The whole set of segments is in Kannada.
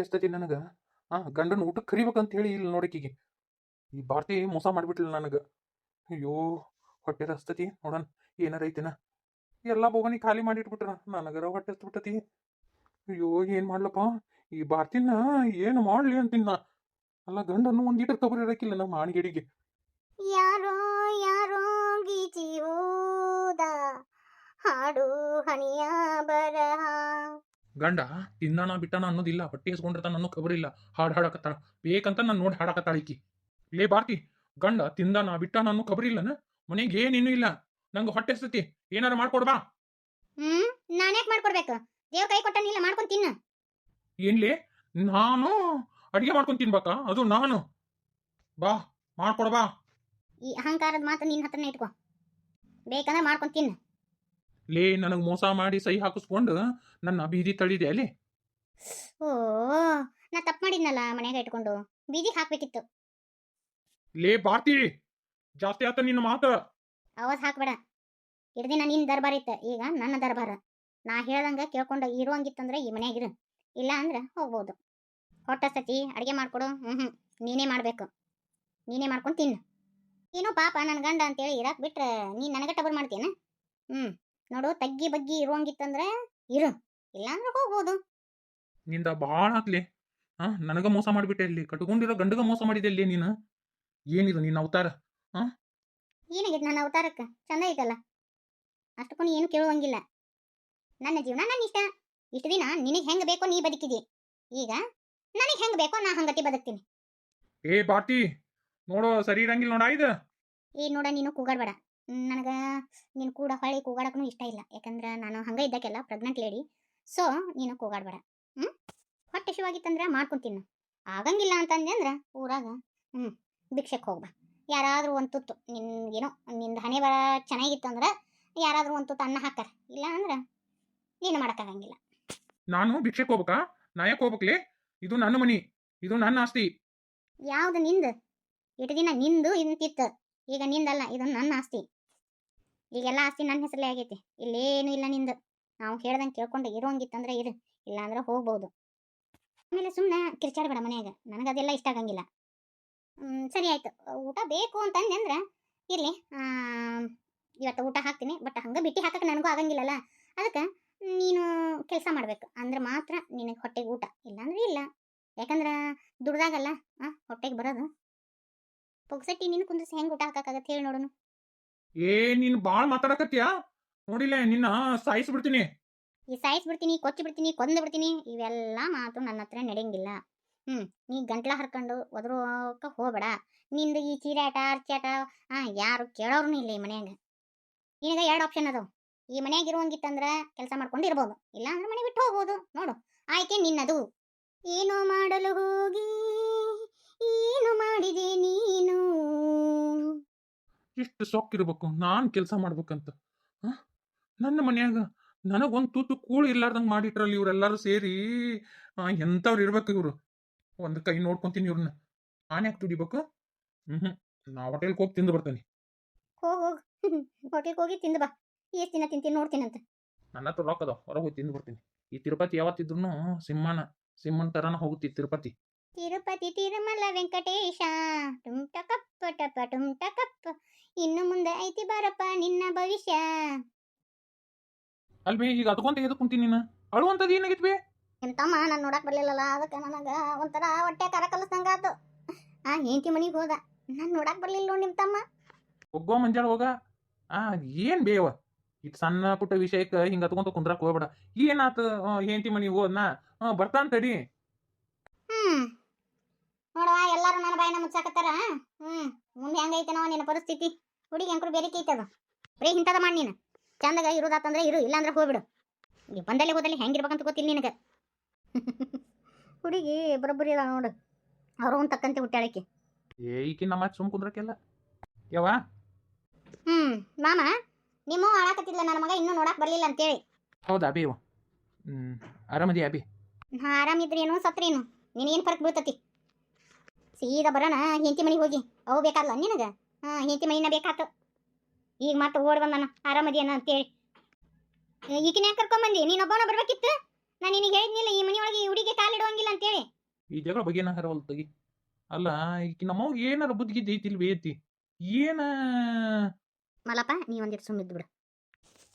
ಹೊಟ್ಟೆ ನನಗೆ. ಆ, ಗಂಡನ ಊಟಕ್ಕೆ ಕರಿಬೇಕಂತ ಹೇಳಿ ಇಲ್ಲಿ ನೋಡಿಕಿಗೆ ಈ ಭಾರತಿ ಮೋಸ ಮಾಡಿಬಿಟ್ಲ ನನಗೆ. ಅಯ್ಯೋ ಹೊಟ್ಟೆ ಹಸ್ತತಿ ನೋಡೋಣ, ಏನಾರ ಐತಿನ. ಎಲ್ಲ ಬೋಗನಿ ಖಾಲಿ ಮಾಡಿಟ್ಬಿಟ್ರ, ನನಗರ ಹೊಟ್ಟೆ ಹಸ್ಬಿಟ್ಟತಿ ಅಯ್ಯೋ, ಏನು ಮಾಡ್ಲಪ್ಪ? ಈ ಭಾರತಿನ ಏನು ಮಾಡ್ಲಿ ಅಂತಿನ್ನ ಅಲ್ಲ, ಗಂಡನ್ನು ಒಂದು ಲೀಟರ್ ಕಬರ್ ಇರಕ್ಕಿಲ್ಲ ನಮ್ಮ ಆಣಿಗೆಡಿಗೆ. ಯಾರೋ ಯಾರೋ ಗೀಚಿ ಹಾಡು ಹಣಿಯ ಬರಹ ಗಂಡ ತಿನ್ನಣ ಬಿಟ್ಟಾನ ಅನ್ನೋದಿಲ್ಲ ಹೊಟ್ಟೆ ಹಸ್ಕೊಂಡಿರ್ತಾನ ಅನ್ನೋ ಖಬರ್ ಇಲ್ಲ. ಹಾಡು ಹಾಡಾಕತ್ತಾಳ. ಬೇಕಂತ ನಾನು ನೋಡಿ ಹಾಡಾಕತ್ತಾಳ ಈಕಿ. ಲೇ ಬಾರ್ತಿ ಗಂಡ ತಿಂದಾನ ಬಿಟ್ಟಾನ ಅನ್ನೋ ಖಬರಿಲ್ಲನ ಇಲ್ಲನ? ಮನೆಗೆ ಏನೇನು ಇಲ್ಲ. ನಂಗೆ ಹೊಟ್ಟೆ ಹಸ್ತತಿ ಏನಾರ ಮಾಡ್ಕೊಡ್ಬಾ. ಹ್ಮ್ ನಾನೇ ಮಾಡ್ಕೊಡ್ಬೇಕು? ದೇವ್ರ ಕೈ ಕೊಟ್ಟನಿಲ್ಲ ಮಾಡ್ಕೊಂಡ್ ತಿನ್ನ. ಏನ್ಲಿ ನಾನು ಅಡಿಗೆ ಮಾಡ್ಕೊಂಡು ತಿನ್ಬೇಕಾ? ಅದು ನಾನು. ಬಾ ಮಾಡ್ಕೊಡ್ಬಾ. ಈ ಅಹಂಕಾರದ ಮಾತು ನಿನ್ನ ಹತ್ರನೇ ಇಟ್ಕೋ. ಬೇಕಂದ್ರೆ ಮಾಡ್ಕೊಂಡ್ ತಿನ್ನು. ಲೇ ನನಗೆ ಮೋಸ ಮಾಡಿ ಸಹಿ ಹಾಕಿಸ್ಕೊಂಡು ನನ್ನ ಬೀದಿ ತಳಿದೆ ಅಲ್ಲಿ ಓ ನಾ ತಪ್ಪು ಮಾಡಿದ್ನಲ್ಲ ಮನ್ಯಾಗ ಇಟ್ಕೊಂಡು. ಬೀದಿಗೆ ಹಾಕ್ಬೇಕಿತ್ತು. ಲೇ ಭಾರತಿ ಜಾಸ್ತಿ ಆತ ನಿನ್ನ ಮಾತು. ಅವತ್ ಹಾಕ್ಬೇಡ. ಇಡ್ದಿನ ನಿನ್ನ ದರ್ಬಾರ್ ಇತ್ತ. ಈಗ ನನ್ನ ದರ್ಬಾರ. ನಾ ಹೇಳ್ದಂಗ ಕೇಳ್ಕೊಂಡು ಇರುವಂಗಿತ್ತಂದ್ರೆ ಈ ಮನೆಯಾಗಿರು ಇಲ್ಲ ಅಂದ್ರೆ ಹೋಗ್ಬೋದು. ಹೊಟ್ಟ ಸತಿ ಅಡುಗೆ ಮಾಡ್ಕೊಡು. ಹ್ಞೂ ಹ್ಞೂ ನೀನೇ ಮಾಡಬೇಕು. ನೀನೇ ಮಾಡ್ಕೊಂಡು ತಿನ್ನು. ಏನೋ ಪಾಪ ನನ್ನ ಗಂಡ ಅಂತೇಳಿ ಇರಕ್ಕೆ ಬಿಟ್ರೆ ನೀನು ನನಗೆ ಟಬರ್ ಮಾಡ್ತೀನ ಹ್ಮ್. ನೋಡು ತಗ್ಗಿ ಬಗ್ಗಿ ಇರುವಂಗಿತ್ತಂದ್ರೆ ಇರು ಇಲ್ಲ ಅಂದ್ರ ಹೋಗ್ಬೋದು. ನಿಂದ ಭಾಳ ಆತ್ಲಿ. ಹಾ ನನಗ ಮೋಸ ಮಾಡಿಬಿಟ್ಟೆ ಅಲ್ಲಿ ಕಟ್ಕೊಂಡಿರೋ ಗಂಡಗ ಮೋಸ ಮಾಡಿದೆ ಅಲ್ಲಿ ನೀನು. ಏನಿದು ನಿನ್ನ ಅವತಾರ? ಏನಾಗಿದೆ ನನ್ನ ಅವತಾರಕ್ಕೆ? ಚಂದ ಐತಲ್ಲ? ಅಷ್ಟಕ್ಕೂ ನೀ ಏನು ಕೇಳುವಂಗಿಲ್ಲ. ನನ್ನ ಜೀವನ ನನ್ನ ಇಷ್ಟ. ಇಷ್ಟು ದಿನ ನಿನಗೆ ಹೆಂಗ್ ಬೇಕೋ ನೀ ಬದುಕಿದಿ ಈಗ ನನಗೆ ಹೆಂಗ್ ಬೇಕೋ ನಾ ಹಂಗತಿ ಬದುಕ್ತೀನಿ. ಏ ಬಾಟಿ ನೋಡೋ ಸರಿ ಇರಂಗಿಲ್ಲ ನೋಡ ಇದು. ಏ ನೋಡ ನೀನು ಕೂಗಾಡ್ಬೇಡ. ನನಗೆ ನೀನು ಕೂಡ ಹೊಳಿ ಕೂಗಾಡಕ್ಕೂ ಇಷ್ಟ ಇಲ್ಲ. ಯಾಕಂದ್ರೆ ನಾನು ಹಂಗ ಇದ್ದಕ್ಕೆಲ್ಲ ಪ್ರೆಗ್ನೆಂಟ್ ಲೇಡಿ ಸೊ ನೀನು ಕೂಗಾಡಬೇಡ. ಹ್ಞೂ ಹೊಟ್ಟೆ ಶಿವಾಗಿತ್ತಂದ್ರೆ ಮಾಡ್ಕೊಂತೀನಿ ಆಗಂಗಿಲ್ಲ ಅಂತಂದೆ ಅಂದ್ರೆ ಊರಾಗ ಹ್ಞೂ ಭಿಕ್ಷಕ್ಕೆ ಹೋಗ್ಬಾ. ಯಾರಾದರೂ ಒಂದು ತುತ್ತು ನಿನ್ಗೇನೋ ಏನೋ ನಿಂದು ಹಣೆ ಬರ ಚೆನ್ನಾಗಿತ್ತು ಅಂದ್ರೆ ಯಾರಾದರೂ ಒಂದು ತುತ್ತು ಅನ್ನ ಹಾಕಾರ ಇಲ್ಲ ಅಂದ್ರೆ ನೀನು ಮಾಡೋಕ್ಕಾಗಂಗಿಲ್ಲ. ನಾನು ಭಿಕ್ಷಕ್ಕೆ ಹೋಗ್ಬೇಕಾ? ನಾಯಕ್ ಹೋಗ್ಬೇಕ್ಲಿ? ಇದು ನನ್ನ ಮನಿ ಇದು ನನ್ನ ಆಸ್ತಿ. ಯಾವ್ದು ನಿಂದು? ಇಟ್ಟು ದಿನ ನಿಂದು ಇಂತಿತ್ತು ಈಗ ನಿಂದಲ್ಲ ಇದು ನನ್ನ ಆಸ್ತಿ. ಈಗೆಲ್ಲ ಆಸ್ತಿ ನನ್ನ ಹೆಸರಲ್ಲೇ ಆಗೈತಿ. ಇಲ್ಲೇನು ಇಲ್ಲ ನಿಂದು. ನಾವು ಹೇಳ್ದಂಗೆ ಕೇಳ್ಕೊಂಡು ಇರೋಂಗಿತ್ತಂದ್ರೆ ಇರು. ಇಲ್ಲಾಂದ್ರೆ ಹೋಗ್ಬೋದು. ಆಮೇಲೆ ಸುಮ್ಮನೆ ಕಿರ್ಚಾಡಬೇಡ ಮನೆಯಾಗ. ನನಗೆ ಅದೆಲ್ಲ ಇಷ್ಟ ಆಗಂಗಿಲ್ಲ. ಸರಿ ಆಯಿತು. ಊಟ ಬೇಕು ಅಂತಂದೆ ಅಂದ್ರೆ, ಇರಲಿ. ಇವತ್ತು ಊಟ ಹಾಕ್ತೀನಿ. ಬಟ್ ಹಂಗೆ ಬಿಟ್ಟು ಹಾಕಕ್ಕೆ ನನಗೂ ಆಗಂಗಿಲ್ಲಲ್ಲ. ಅದಕ್ಕೆ ನೀನು ಕೆಲಸ ಮಾಡ್ಬೇಕು. ಅಂದ್ರೆ ಮಾತ್ರ ನಿನಗೆ ಹೊಟ್ಟೆಗೆ ಊಟ. ಇಲ್ಲಾಂದ್ರೆ ಇಲ್ಲ. ಯಾಕಂದ್ರೆ ದುಡ್ದಾಗಲ್ಲ. ಆ, ಹೊಟ್ಟೆಗೆ ಬರೋದು. ಪೊಗ್ಸಟ್ಟಿ ನೀನು ಕುಂದ್ರಿಸಿ ಹೆಂಗ್ ಊಟ ಹಾಕಕ್ಕಾಗತ್ತೆ ಹೇಳಿ ನೋಡೋಣ ಏ, ನೀನು ಬಾಳ್ ಮಾತಾಡಕತ್ತೀಯಾ? ನೋಡಿಲ್ಲ, ನಿನ್ನ ಸಾಯಿಸ್ಬಿಡ್ತೀನಿ. ಈ ಸಾಯಿಸ್ ಬಿಡ್ತೀನಿ ಕೊಚ್ಚಿ ಬಿಡ್ತೀನಿ ಕೊಂದು ಬಿಡ್ತೀನಿ ಇವೆಲ್ಲ ಮಾತು ನನ್ನ ಹತ್ರ ನಡೆಯಂಗಿಲ್ಲ. ಹ್ಮ್, ನೀ ಗಂಟ್ಲ ಹರ್ಕೊಂಡು ಒದರೋಕ ಹೋಗ್ಬೇಡ. ನಿಂದು ಈ ಚೀರಾಟ ಅರ್ಚಾಟ ಹಾ ಯಾರು ಕೇಳೋರ್ನು ಇಲ್ಲ ಈ ಮನ್ಯಾಗ. ನಿನಗ ಎರಡು ಆಪ್ಷನ್ ಅದು ಈ ಮನ್ಯಾಗ ಇರುವಂಗಿತ್ತಂದ್ರ ಕೆಲಸ ಮಾಡ್ಕೊಂಡು ಇರ್ಬೋದು ಇಲ್ಲ ಅಂದ್ರೆ ಮನೆ ಬಿಟ್ಟು ಹೋಗ್ಬೋದು. ನೋಡು, ಆಯ್ಕೆ ನಿನ್ನದು. ಏನು ಮಾಡಲು ಹೋಗಿ? ಏನು ಮಾಡಿದೆ ನೀನು? ಎಷ್ಟು ಸೊಕ್ಕಿರ್ಬೇಕು ನಾನು ಕೆಲಸ ಮಾಡ್ಬೇಕಂತ? ನನ್ನ ಮನ್ಯಾಗ ನನಗೊಂದು ತೂತು ಕೂಳು ಇರ್ಲಾರ್ದಂಗೆ ಮಾಡಿಟ್ರಲ್ಲ ಇವರೆಲ್ಲರೂ ಸೇರಿ ಎಂಥವ್ರು ಇರ್ಬೇಕು ಇವರು. ಒಂದು ಕೈ ನೋಡ್ಕೊಂತೀನಿ ಇವ್ರನ್ನ ನಾನು ಯಾಕೆ ದುಡಿಬೇಕು? ಹ್ಞೂ ಹ್ಞೂ ನಾ ಹೋಟೆಲ್ಗೆ ಹೋಗಿ ತಿಂದು ಬರ್ತೀನಿ. ಹೋಗ್ ಹೋಗ್. ಹೋಟೆಲ್ಗೆ ಹೋಗಿ ತಿಂದು ಬಾ. ಎಷ್ಟು ದಿನ ತಿಂತೀನಿ ನೋಡ್ತೀನಂತ. ನನ್ನ ಹತ್ರ ರೊಕ್ಕ ಅದಾವ. ಹೊರಗೆ ಹೋಗಿ ತಿಂದು ಬರ್ತೀನಿ. ಈ ತಿರುಪತಿ ಯಾವತ್ತಿದ್ರು ಸಿಂಹನ ಸಿಂಹನ ಥರನ ಹೋಗುತ್ತೆ ತಿರುಪತಿ. ತಿರುಪತಿ ತಿರುಮಲ ವೆಂಕಟೇಶ. ಟುಮ್ ಟಕಪ್ಪ ಟಪ ಟುಮ್ ಟಕಪ್ಪ ಇನ್ನು ಮುಂದೆ ಐತಿ ಬಾರಪ್ಪ ನಿನ್ನ ಭವಿಷ್ಯ. ಅಲ್ವೇ ಈಗ ಅದಕೊಂತ ಎದು ಕುಂತೀನಿ ನೀನು. ಅಳುವಂಥದ್ದು ಏನಾಗಿತ್ತು ಬಿ ನಿಮ್ ತಮ್ಮ ನಾನು ನೋಡಕ್ ಬರ್ಲಿಲ್ಲಲ್ಲ ಅದಕ್ಕೆ ನನಗ ಒಂಥರ ಹೊಟ್ಟೆ ಕರ ಕಲಿಸ್ದಂಗ ಆತು. ಆ ಹೆಂಡತಿ ಮನಿಗೆ ಹೋದ. ನಾನು ನೋಡಕ್ ಬರಲಿಲ್ಲ ನೋಡಿ ನಿಮ್ಮ ತಮ್ಮ? ಹೋಗೋ ಮಂಜಾಳ ಹೋಗ. ಆ ಏನ್ ಬೇವ ಇದು ಸಣ್ಣ ಪುಟ್ಟ ವಿಷಯಕ್ಕೆ ಹಿಂಗ ಹತ್ಕೊಂತ ಕುಂದ್ರಕ್ ಹೋಗ್ಬೇಡ. ಏನಾತ ಹೆಂಡತಿ ಮನಿ ಹೋದ್ನಾ? ಹಾ ಬರ್ತಾನ ತಡಿ. ಹ್ಮ್. ನೋಡವ ಎಲ್ಲರೂ ನನ್ನ ಬಾಯಿನ ಮುಚ್ಚಾಕತ್ತಾರ? ಹ್ಮ್ ಮುಂದೆ ಹೆಂಗೈತೆ ನಾವು ನಿನ್ನ ಪರಿಸ್ಥಿತಿ. ಹುಡುಗಿ ಅಂಕರು ಬೇರೆ ಐತದ ಬರೀ ಹಿಂತದ ಮಾಡಿ ನೀನು. ಚಂದಾಗ ಇರೋದಾತಂದ್ರೆ ಇರು ಇಲ್ಲಾಂದ್ರೆ ಹೋಗ್ಬಿಡು. ಈ ಬಂದಲ್ಲಿ ಹೋದಲ್ಲಿ ಹೆಂಗಿರ್ಬೇಕಂತ ಗೊತ್ತಿಲ್ಲ ನಿನಗೆ. ಹುಡುಗಿ ಬರೋಬ್ಬರಿ ಅದ ನೋಡು. ಅವ್ರು ಒಂದು ತಕ್ಕಂತೆ ಹುಟ್ಟಾಳಕ್ಕೆ ಏ ಈಕಿ ನಮ್ಮ ಸುಮ್ ಕುಂದ್ರಕ್ಕೆಲ್ಲ. ಯವ್ವ? ಹ್ಮ್ ಮಾಮ ನಿಮ್ಮ ಆಳಾಕತ್ತಿಲ್ಲ ನನ್ನ ಮಗ ಇನ್ನೂ ನೋಡಕ್ ಬರ್ಲಿಲ್ಲ ಅಂತೇಳಿ. ಹೌದಾ ಅಭಿ ಹ್ಮ್ ಆರಾಮದಿ ಅಬಿ ನಾ ಆರಾಮಿದ್ರೇನು ಸತ್ರೇನು? ನಿನಗೇನು ಫರ್ಕ್ ಬೀಳ್ತತಿ? ಸೀದಾ ಬರೋಣ ಹೆಂಡತಿ ಮನೆಗೆ ಹೋಗಿ. ಅವು ಬೇಕಾಗಲ್ಲ ನಿನಗ? ಹಾ ಹೆಂಡತಿ ಮನಿನ ಬೇಕಾತು. ಈಗ ಮತ್ತೆ ಓಡ್ ಬಂದಾನ ಆರಾಮದಿ ಅನ್ನ ಅಂತೇಳಿ. ಈಗಿನ ಯಾಕೆ ಕರ್ಕೊಂಬಂದಿ ನೀನೊಬ್ಬನ ಬರ್ಬೇಕಿತ್ತು? ನಾನು ನಿನಗೆ ಹೇಳಿದ್ನಿಲ್ಲ ಈ ಮನೆಯೊಳಗೆ ಈ ಹುಡುಗಿ ಕಾಲಿಡುವಂಗಿಲ್ಲ ಅಂತೇಳಿ. ಈ ಜಗಳ ಬಗ್ಗೆ ಏನಾರ ತಗಿ ಅಲ್ಲ ಈಕಿ ನಮ್ಮವ್ಗೆ ಏನಾರ ಬುದ್ಧಿ ಗಿದ್ದಿ ಐತಿಲ್ವೇ ಐತಿ ಏನ? ಮಲಪ್ಪ ನೀ ಒಂದಿಟ್ಟು ಸುಮ್ಮಿದ್ದು ಬಿಡು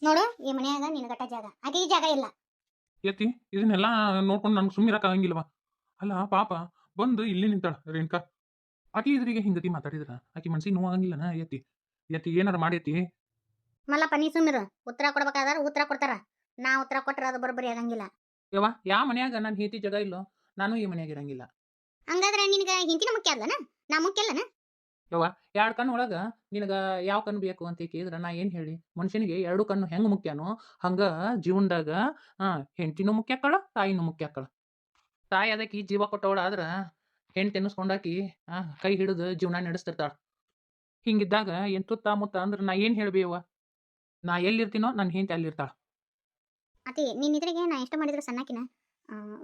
ನೋಡು ಈ ಮನೆಯಾಗ ನಿನಗಟ್ಟ ಗಟ್ಟ ಜಾಗ. ಈ ಜಾಗ ಇಲ್ಲ. ಏತಿ ಇದನ್ನೆಲ್ಲ ನೋಡ್ಕೊಂಡು ನನ್ಗೆ ಸುಮ್ಮಿರಕ್ಕಾಗಂಗಿಲ್ವಾ ಅಲ್ಲ ಪಾಪ ಬಂದು ಇಲ್ಲಿ ನಿಂತಾಳ ರೇಣುಕಾ. ಆಕಿ ಇದ್ರಿಗೆ ಹಿಂಗತಿ ಮಾತಾಡಿದ್ರ? ಆಕಿ ಮನ್ಸಿಗೆ ನೋವಾಗಂಗಿಲ್ಲನ ಏತಿ ಯತಿ ಏನಾರ ಮಾಡೈತಿ ಮಲ್ಲಪ್ಪ ನೀ ಸುಮ್ಮಿರು ಉತ್ತರ ಕೊಡ್ಬೇಕಾದ್ರೆ ಉತ್ತರ ಕೊಡ್ತಾರ. ನಾ ಉತ್ತರ ಕೊಟ್ರೆ ಅದು ಬರೋಬ್ಬರಿ ಆಗಂಗಿಲ್ಲ. ಯವ್ವ ಯಾವ ಮನ್ಯಾಗ? ನನ್ನ ಹೇತಿ ಜಗ ಇಲ್ಲ ನಾನು ಈ ಮನ್ಯಾಗ ಇರಂಗಿಲ್ಲ. ಹಂಗಾದ್ರೆ ನಿನಗೆ ಹಿಂತಿನ ಮುಖ್ಯ ಅಲ್ಲನ? ನಾ ಮುಖ್ಯ ಅಲ್ಲನ? ಎರಡು ಕಣ್ಣು ಒಳಗ ನಿನಗ ಯಾವ ಕಣ್ಣು ಬೇಕು ಅಂತ ಕೇಳಿದ್ರ ನಾ ಏನ್ ಹೇಳಿ? ಮನುಷ್ಯನಿಗೆ ಎರಡು ಕಣ್ಣು ಹೆಂಗ್ ಮುಖ್ಯನೋ ಹಂಗ ಜೀವನದಾಗ ಆ ಹೆಂಡತಿನೂ ಮುಖ್ಯ ಕಳ ತಾಯಿನೂ ಮುಖ್ಯ ಆಕ್ಕಳ ತಾಯಿ ಅದಕ್ಕೆ ಜೀವ ಕೊಟ್ಟವಳ ಆದ್ರೆ ಹೆಣ್ಣು ತಿನ್ನಿಸ್ಕೊಂಡಾಕಿ ಕೈ ಹಿಡಿದು ಜೀವನ ನಡೆಸ್ತಿರ್ತಾಳ. ಹಿಂಗಿದ್ದಾಗ ಏನು ತುತ್ತ ಮುತ್ತ ಅಂದ್ರ ನಾ ಏನ್ ಹೇಳ್ಬೇವ ನಾ ಎಲ್ಲಿರ್ತೀನೋ ನನ್ನ ಹೆಂಡತಿ ಅಲ್ಲಿರ್ತಾಳ. ಅತಿ ನಿನ್ನ ಇದ್ರಿಗೆ ನಾ ಎಷ್ಟು ಮಾಡಿದ್ರು ಸಣ್ಣಕಿನ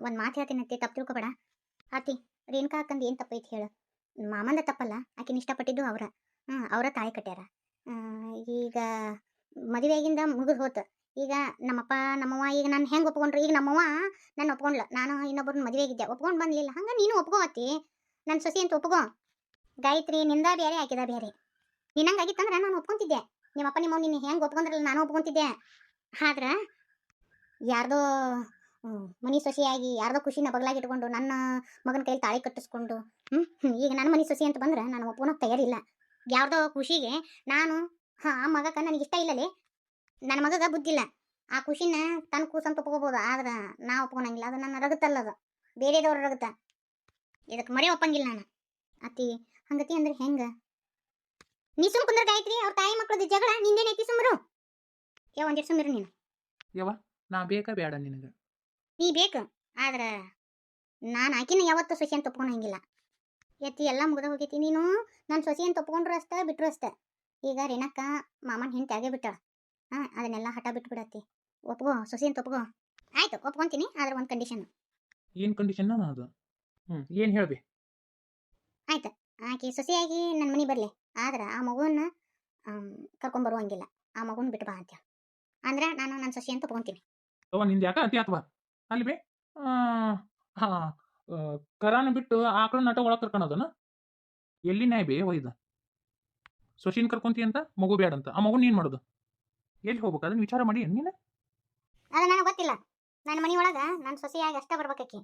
ಒಂದು ಮಾತು ಹೇಳ್ತೀನಿ ಅತ್ತಿ ತಪ್ಪು ತಿಳ್ಕೊಬೇಡ. ಅತಿ, ರೇಣುಕಾ ಅಕ್ಕಂದು ಏನು ತಪ್ಪೈತಿ ಹೇಳು. ಮಾಮಂದ ತಪ್ಪಲ್ಲ, ಆಕಿನ ಇಷ್ಟಪಟ್ಟಿದ್ದು ಅವರ. ಹ್ಞೂ ಅವರ ತಾಯಿ ಕಟ್ಟ್ಯಾರ ಈಗ ಮದುವೆಯಾಗಿಂದ ಮುಗಿದು ಹೋತು. ಈಗ ನಮ್ಮಪ್ಪ ನಮ್ಮವ್ವ ಈಗ ನಾನು ಹೆಂಗೆ ಒಪ್ಕೊಂಡ್ರು? ಈಗ ನಮ್ಮವ್ವ ನಾನು ಒಪ್ಕೊಂಡ್ಲ. ನಾನು ಇನ್ನೊಬ್ಬರನ್ನ ಮದುವೆಗಿದ್ದೆ. ಒಪ್ಕೊಂಡು ಬಂದಲಿಲ್ಲ. ಹಂಗೆ ನೀನು ಒಪ್ಕೋತಿ. ನನ್ನ ಸೊಸಿ ಅಂತ ಒಪ್ಕೋ. ಗಾಯತ್ರಿ ನಿಂದ ಬೇರೆ ಆಕಿದ ಬೇರೆ ನಿನ್ನಂಗಾಗಿತ್ತಂದ್ರೆ ನಾನು ಒಪ್ಕೊಂತಿದ್ದೆ. ನಿಮ್ಮಪ್ಪ ನಿಮ್ಮವ್ ನಿನ್ನ ಹೆಂಗೆ ಒಪ್ಕೊಂಡ್ರಲ್ಲ ನಾನು ಒಪ್ಕೊಂತಿದ್ದೆ. ಆದ್ರೆ ಯಾರ್ದೋ ಮನಿ ಸೊಸೆಯಾಗಿ ಯಾರ್ದೋ ಖುಷಿನ ಬಗಲಾಗಿ ಇಟ್ಕೊಂಡು ನನ್ನ ಮಗನ ಕೈಲಿ ತಾಳಿ ಕಟ್ಟಿಸ್ಕೊಂಡು ಹ್ಮ್, ಈಗ ನನ್ನ ಮನಿ ಸೊಸಿ ಅಂತ ಬಂದ್ರೆ ನಾನು ಒಪ್ಕೊಳಕ್ ತಯಾರಿಲ್ಲ. ಯಾರ್ದೋ ಖುಷಿಗೆ ನಾನು ಹಾ ಆ ಮಗಕ್ಕೆ ನನಗೆ ಇಷ್ಟ ಇಲ್ಲಲೇ ನನ್ನ ಮಗಗ ಬುದ್ಧಿಲ್ಲ ಆ ಖುಷಿನ ತನ್ನ ಕೂಸಂತ ಒಪ್ಕೋಬೋದು. ಆದ್ರೆ ನಾ ಒಪ್ಕೊಳಂಗಿಲ್ಲ. ಅದು ನನ್ನ ರಗತ್ತಲ್ಲ ಅದು. ಬೇರೆದವ್ರ ರಗತ. ಇದಕ್ಕೆ ಮರೆ ಒಪ್ಪಂಗಿಲ್ಲ ನಾನು. ಅತಿ ಹಂಗತಿ ಅಂದ್ರೆ ಹೆಂಗ? ನೀ ಸುಮ್ ಕುಂದ್ರ ಗಾಯತ್ರಿ ಅವ್ರ ತಾಯಿ ಮಕ್ಕಳದ ಜಗಳ ನಿಂದೇನೈತಿ ಸುಮ್ರು? ಯಾವ ಒಂದಿಟ್ಟು ಸುಮ್ಮಿರು ನೀನು. ನಾ ಬೇಕಾ ಬೇಡ ನಿನಗ? ನೀ ಬೇಕು. ಆದ್ರೆ ನಾನು ಆಕಿನ ಯಾವತ್ತೂ ಸೊಸಿ ಅಂತ ಒಪ್ಕೊಳಂಗಿಲ್ಲ. ಎತ್ತಿ ಎಲ್ಲ ಮುಗ್ದ ಹೋಗೈತಿ. ನೀನು ನಾನು ಸೊಸಿ ಅಂತ ಒಪ್ಕೊಂಡ್ರು ಅಷ್ಟೇ ಬಿಟ್ರು ಅಷ್ಟೇ. ಈಗ ರೇಣಕ್ಕ ಮಾಮನ ಹೆಂಡತಿ ಆಗೇ ಬಿಟ್ಟಾಳ. ಹಾಂ ಅದನ್ನೆಲ್ಲ ಹಠ ಬಿಟ್ಟು ಒಪ್ಗೋ ಒಪ್ಕೋ ಸೊಸೆ ಅಂತ ಆಯ್ತು ಒಪ್ಕೊಂತೀನಿ ಆದ್ರೆ ಒಂದು ಕಂಡೀಷನ್ ಏನು ಕಂಡೀಷನ್ ಅದು? ಹ್ಞೂ ಏನು ಹೇಳ್ಬಿ? ಆಯ್ತು ಆಕೆ ಸೊಸೆಯಾಗಿ ನನ್ನ ಮನೆ ಬರಲಿ. ಆದ್ರೆ ಆ ಮಗುವನ್ನ ಕರ್ಕೊಂಬರುವಂಗಿಲ್ಲ ಆ ಮಗುನ ಬಿಟ್ಟು ಬಾ ಅಂತ ಅಂದ್ರೆ ನಾನು ನನ್ನ ಸೊಸೆ ಅಂತ ಒಪ್ಕೊಂತೀನಿ ಅವ ನಿಂದ ಯಾಕ ಅತಿ ಅಥವಾ? ಅಲ್ಲಿ ಬಿ ಕರಾನ ಬಿಟ್ಟು ಆಕಳ ನಟ ಒಳಗೆ ಕರ್ಕೊಳೋದನ ಎಲ್ಲಿ ನ್ಯಾಯ ಬಿ ಒಯ್ದ? ಸೊಸಿನ ಕರ್ಕೊಂತಿ ಅಂತ ಮಗು ಬೇಡ ಅಂತ ಆ ಮಗು ಏನು ಮಾಡೋದು? ಎಲ್ಲಿ ಹೋಗ್ಬೇಕು? ಅದನ್ನ ವಿಚಾರ ಮಾಡಿ ನೀನು? ಅದ ನನಗೆ ಗೊತ್ತಿಲ್ಲ. ನನ್ನ ಮನೆಯೊಳಗೆ ನನ್ನ ಸೊಸೆಯಾಗಿ ಅಷ್ಟೇ ಬರ್ಬೇಕಾಕಿ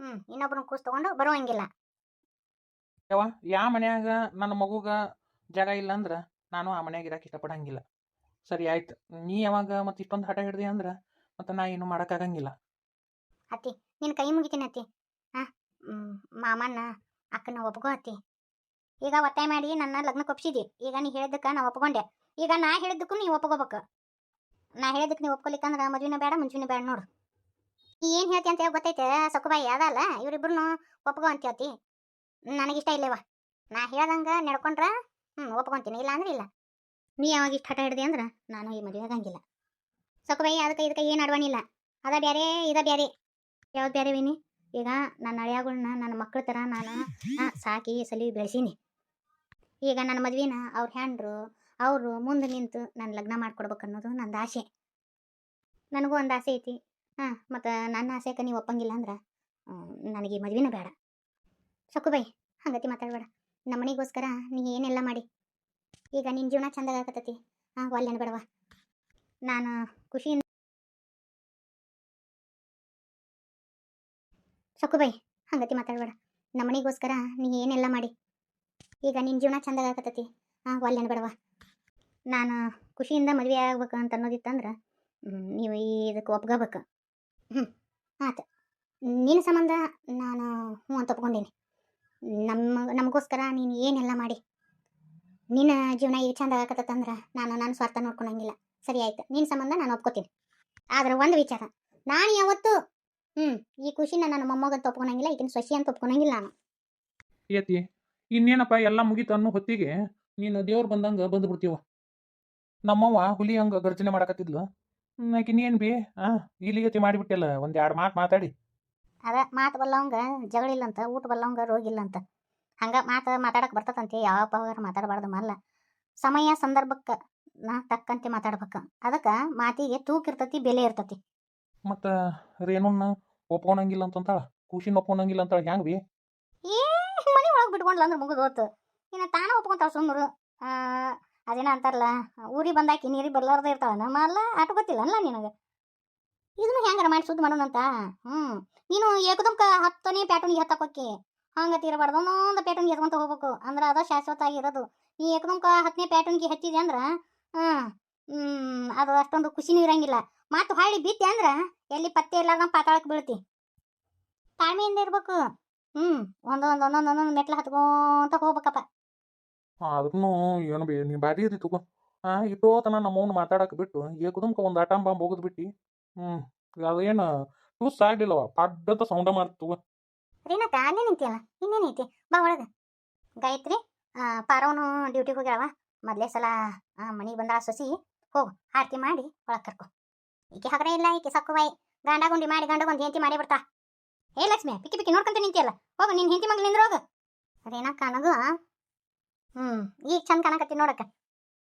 ಹ್ಮ್ ಇನ್ನೊಬ್ರನ್ನ ಕೂಸ್ ತಗೊಂಡು ಬರುವಂಗಿಲ್ಲ ಯಾವ ಯಾ ಮನ್ಯಾಗ ನನ್ನ ಮಗುಗ ಜಾಗ ಇಲ್ಲ ಅಂದ್ರ ನಾನು ಆ ಮನ್ಯಾಗ ಇರಕ್ಕೆ ಇಷ್ಟಪಡಂಗಿಲ್ಲ. ಸರಿ ಆಯ್ತು. ನೀ ಯಾವಾಗ ಮತ್ತೆ ಇಷ್ಟೊಂದು ಹಠ ಹಿಡ್ದಿ ಅಂದ್ರ ಮತ್ತೆ ನಾ ಏನು ಮಾಡೋಕ್ಕಾಗಂಗಿಲ್ಲ. ಅತ್ತಿ ನಿನ್ನ ಕೈ ಮುಗಿತೀನಿ ಅತ್ತಿ. ಹಾಂ ಮಾಮನ್ನ ಅಕ್ಕನ ಒಪ್ಕೋ ಅತ್ತಿ. ಈಗ ಒತ್ತಾಯ ಮಾಡಿ ನನ್ನ ಲಗ್ನಕ್ಕೆ ಒಪ್ಸಿದಿ. ಈಗ ನೀ ಹೇಳಿದ್ದಕ್ಕೆ ನಾ ಒಪ್ಕೊಂಡೆ. ಈಗ ನಾ ಹೇಳಿದ್ದಕ್ಕೂ ನೀವು ಒಪ್ಕೋಬೇಕು. ನಾ ಹೇಳಿದ್ದಕ್ಕೆ ನೀವು ಒಪ್ಕೊಲಿಕ್ಕಂದ್ರೆ ಮದುವೆನ ಬೇಡ, ಮುಂಚೆನೇ ಬೇಡ ನೋಡು. ಏನು ಹೇಳ್ತಿ ಅಂತ ಹೇಳಿ ಗೊತ್ತೈತೆ ಸೊಕ್ಕುಬಾಯಿ ಅದಲ್ಲ ಇವರಿಬ್ಬರನ್ನು ಒಪ್ಕೋ ಅಂತ ಹೇಳ್ತಿ. ನನಗಿಷ್ಟ ಇಲ್ಲವ ನಾ ಹೇಳ್ದಂಗೆ ನಡ್ಕೊಂಡ್ರೆ ಹ್ಞೂ ಒಪ್ಕೊಂತೀನಿ. ಇಲ್ಲ ಅಂದ್ರೆ ಇಲ್ಲ. ನೀ ಯಾವಾಗ ಇಷ್ಟು ಹಠ ಹಿಡ್ದಿ ಅಂದ್ರೆ, ನಾನು ಈ ಮದುವೆ ಆಗಂಗಿಲ್ಲ ಸೊಕ್ಕುಬಾಯಿ ಅದಕ್ಕೆ ಇದಕ್ಕೆ ಏನು ಅಡ್ವಾನಿಲ್ಲ ಅದ ಬೇರೆ ಇದ ಬೇರೆ ಯಾವ್ದು ಬೇರೆ ವಿನಿ? ಈಗ ನನ್ನ ಅಳಿಯಾಗಳನ್ನ ನನ್ನ ಮಕ್ಕಳ ಥರ ನಾನು ಸಾಕಿ ಸಲಿ ಬೆಳೆಸೀನಿ. ಈಗ ನನ್ನ ಮದ್ವಿನ ಅವ್ರ ಹ್ಯಾಂಡ್ರು ಅವರು ಮುಂದೆ ನಿಂತು ನನ್ನ ಲಗ್ನ ಮಾಡ್ಕೊಡ್ಬೇಕು ಅನ್ನೋದು ನಂದು ಆಸೆ. ನನಗೂ ಒಂದು ಆಸೆ ಐತಿ. ಹಾಂ, ಮತ್ತು ನನ್ನ ಆಸೆಗೆ ನೀವು ಒಪ್ಪಂಗಿಲ್ಲ ಅಂದ್ರೆ ನನಗೆ ಈ ಬೇಡ. ಸಕ್ಕುಬೈ ಹಂಗತಿ ಮಾತಾಡಬೇಡ. ನಮ್ಮ ಮನೆಗೋಸ್ಕರ ನೀ ಏನೆಲ್ಲ ಮಾಡಿ? ಈಗ ನಿನ್ನ ಜೀವನ ಚಂದಾಗ ಆಗತ್ತತಿ ಹಾಂ ಒಲ್ಲೆನ ಅನ್ಬೇಡವ ನಾನು ಖುಷಿಯಿಂದ ಸಕ್ಕುಬೈ ಹಂಗತಿ ಮಾತಾಡಬೇಡ. ನಮ್ಮ ಮನೆಗೋಸ್ಕರ ನೀ ಏನೆಲ್ಲ ಮಾಡಿ? ಈಗ ನಿನ್ನ ಜೀವನ ಚಂದಾಗ ಆಗತ್ತತಿ ಹಾಂ ಒಲ್ಲೆನ ಬೇಡವ ನಾನು ಖುಷಿಯಿಂದ ಮದುವೆ ಆಗ್ಬೇಕು ಅಂತ ಅನ್ನೋದಿತ್ತಂದ್ರೆ ನೀವು ಈ ಇದಕ್ಕೆ ಒಪ್ಕೋಬೇಕು. ಹ್ಞೂ ಆತು. ನಿನ್ನ ಸಂಬಂಧ ನಾನು ಹ್ಞೂ ಅಂತ ಒಪ್ಕೊಂಡೀನಿ. ನಮ್ಮ, ನಮಗೋಸ್ಕರ ನೀನು ಏನೆಲ್ಲ ಮಾಡಿ, ನಿನ್ನ ಜೀವನ ಈಗ ಚಂದ ಆಗತ್ತಂದ್ರೆ ನಾನು ನನ್ನ ಸ್ವಾರ್ಥ ನೋಡ್ಕೊಳಂಗಿಲ್ಲ. ಸರಿ ಆಯ್ತು, ನಿನ್ನ ಸಂಬಂಧ ನಾನು ಒಪ್ಕೋತೀನಿ. ಆದ್ರೆ ಒಂದು ವಿಚಾರ, ನಾನು ಯಾವತ್ತು ಹ್ಞೂ ಈ ಖುಷಿನ ನನ್ನ ಮೊಮ್ಮಗಂತ ಒಪ್ಕೊಳಂಗಿಲ್ಲ ಈಗಿನ ಸೊಸಿ ಅಂತ ಒಪ್ಕೊಳಂಗಿಲ್ಲ ನಾನು. ಇನ್ನೇನಪ್ಪ ಎಲ್ಲ ಮುಗಿತು ಅನ್ನೋ ಹೊತ್ತಿಗೆ ನೀನು ದೇವ್ರು ಬಂದಂಗೆ ಬಂದು ಬಿಡ್ತೀವ ನಮ್ಮವ್ವ ಹುಲಿ ಹಂಗೆ ಗರ್ಜನೆ ಮಾಡಕತ್ತಿದ್ಲು. ಆಕಿ ನೀನ್ ಬಿ? ಆ ಇಲ್ಲಿಗತಿ ಮಾಡಿಬಿಟ್ಟಿಲ್ಲ ಒಂದ್ ಎರಡು ಮಾತು ಮಾತಾಡಿ. ಅದ ಮಾತು ಬಲ್ಲವಂಗ ಜಗಳಿಲ್ಲಂತ ಊಟ ಬಲ್ಲವಂಗ ರೋಗಿಲ್ಲಂತ ಅಂತ ಹಂಗ ಮಾತು ಮಾತಾಡಕ್ ಬರ್ತದಂತೆ ಯಾವ ಪವಾರ ಮಾತಾಡಬಾರ್ದು ಮಲ್ಲ. ಸಮಯ ಸಂದರ್ಭಕ್ಕೆ ನಾ ತಕ್ಕಂತೆ ಮಾತಾಡ್ಬೇಕು. ಅದಕ್ಕೆ ಮಾತಿಗೆ ತೂಕ ಇರ್ತತಿ ಬೆಲೆ ಇರ್ತತಿ. ಮತ್ತು ರೇಣುನ್ನ ಒಪ್ಕೊಳಂಗಿಲ್ಲ ಅಂತಂತಾಳ ಖುಷಿನ ಒಪ್ಕೊಳಂಗಿಲ್ಲ ಅಂತಾಳ ಹೆಂಗ್ ಬಿ? ಏ ಮನೆ ಒಳಗೆ ಬಿಟ್ಕೊಂಡ್ಲ ಅಂದ್ರೆ ಮುಗಿದು ಹೋತು ಇನ್ನು ತಾನ ಒಪ್ಕೊಂತಾಳ ಸುಮ್ಮರು ಅದೇನ ಅಂತಾರಲ್ಲ ಊರಿಗೆ ಬಂದಾಕಿ ನೀರಿ ಬರ್ಲಾರ್ದ ಇರ್ತಾವ. ನಮ್ಮ ಅಲ್ಲ ಆಟ ಗೊತ್ತಿಲ್ಲ ಅಲ್ಲ ನಿನಗೆ? ಇದನ್ನು ಹೆಂಗಾರ ಮಾಡಿ ಸುದ್ದಿ ಮಾಡೋಣಂತ ಹ್ಞೂ ನೀನು ಏಕದಮ್ಕ ಹತ್ತನೇ ಪ್ಯಾಟರ್ನಿಗೆ ಹತ್ತಕ್ಕೋಕಿ ಹಂಗೆ ತೀರಬಾರ್ದು ಒಂದೊಂದು ಪ್ಯಾಟರ್ನ್ಗೆ ಎತ್ಕೊಂತ ಹೋಗ್ಬೇಕು. ಅಂದ್ರೆ ಅದು ಶಾಶ್ವತ ಆಗಿರೋದು ನೀ ಏಕದಮ್ಕ ಹತ್ತನೇ ಪ್ಯಾಟರ್ನ್ಗೆ ಹತ್ತಿದೆ ಅಂದ್ರೆ? ಹಾಂ ಅದು ಅಷ್ಟೊಂದು ಖುಷಿನೂ ಇರಂಗಿಲ್ಲ. ಮತ್ತು ಹಳ್ಳಿ ಬಿತ್ತೆ ಅಂದ್ರೆ ಎಲ್ಲಿ ಪತ್ತೆ ಇಲ್ಲಾರ್ದ ಪಾತಾಳಕ್ಕೆ ಬೀಳ್ತಿ. ತಾಳ್ಮೆಯಿಂದ ಇರ್ಬೇಕು. ಹ್ಞೂ ಒಂದೊಂದು ಒಂದೊಂದು ಒಂದೊಂದು ಮೆಟ್ಲು ಹತ್ಕೊಂತ ಹೋಗ್ಬೇಕಪ್ಪ. ಅದನ್ನು ಏನು ಬಿ ನೀ ಭಾರಿ ಅದಿ ತಗೋ. ಹಾಂ ಇಟ್ಟೋತನ ನಮ್ಮವ್ನ ಮಾತಾಡಕ್ಕೆ ಬಿಟ್ಟು ಏಕದಮ್ಕ ಒಂದು ಆಟಂ ಬಾಂಬ್ ಹೋಗೋದು ಬಿಟ್ಟು. ಹ್ಞೂ ಅದೇನು ಟೂಸ್ ಆಗ್ಲಿಲ್ಲವ. ಪಡ್ಡದ ಸೌಂಡ ಮಾಡ್ತು ತಗೋ. ರೀನಕ್ಕ ಅಲ್ಲೇ ನಿಂತಿಯಲ್ಲ? ಇನ್ನೇನೈತಿ ಬಾ ಒಳಗೆ. ಗಾಯತ್ರಿ ಪಾರವನು ಡ್ಯೂಟಿಗೆ ಹೋಗ್ಯಾವ ಮೊದಲೇ ಸಲ ಮನೆಗೆ ಬಂದ ಸಸಿ. ಹೋಗು, ಆರತಿ ಮಾಡಿ ಒಳಗೆ ಕರ್ಕೊ. ಈಕೆ ಹಗರ ಇಲ್ಲ, ಈಕೆ ಸಕ್ಕುವಾಯಿ ಗಂಡ ಗುಂಡಿ ಮಾಡಿ, ಗಂಡ ಒಂದು ಹೆಂಡತಿ ಮಾಡಿ ಬಿಡ್ತಾ. ಏ ಲಕ್ಷ್ಮಿ, ಪಿಕ್ಕಿ ಪಿಕ್ಕಿ ನೋಡ್ಕೊಂತ ನಿಂತಿಯಲ್ಲ? ಹೋಗು ನಿನ್ನ ಹೆಂಡತಿ ಮಗ್ಳು ನಿಂದ್ರ ಹೋಗು. ಅದೇನಕ್ಕ ನನಗೂ ಹ್ಮ್, ಈಗ ಚಂದ ಕಾಣಕತ್ತಿ ನೋಡಕ್ಕ.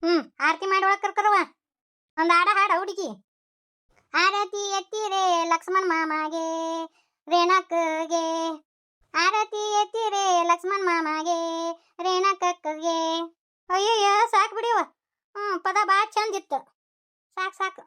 ಹ್ಮ್, ಆರತಿ ಮಾಡಿ ಒಳಗ್ ಕರ್ಕರವ ಒಂದ್ ಹಾಡ ಹಾಡ ಹುಡುಗಿ. ಆರತಿ ಎತ್ತಿ ರೇ ಲಕ್ಷ್ಮಣ್ ಮಾಮಗೆ ರೇಣಕ್ಕಗೆ ಆರತಿ ಎತ್ತಿ ರೇ ಲಕ್ಷ್ಮಣ್ ಮಾಮಗೆ ರೇಣಕ್ಕಗೆ ಅಯ್ಯಯ್ಯೋ, ಸಾಕು ಬಿಡಿವ ಹ್ಮ್, ಪದ ಭಾಳ ಚಂದಿತ್ತು ಸಾಕು ಸಾಕು.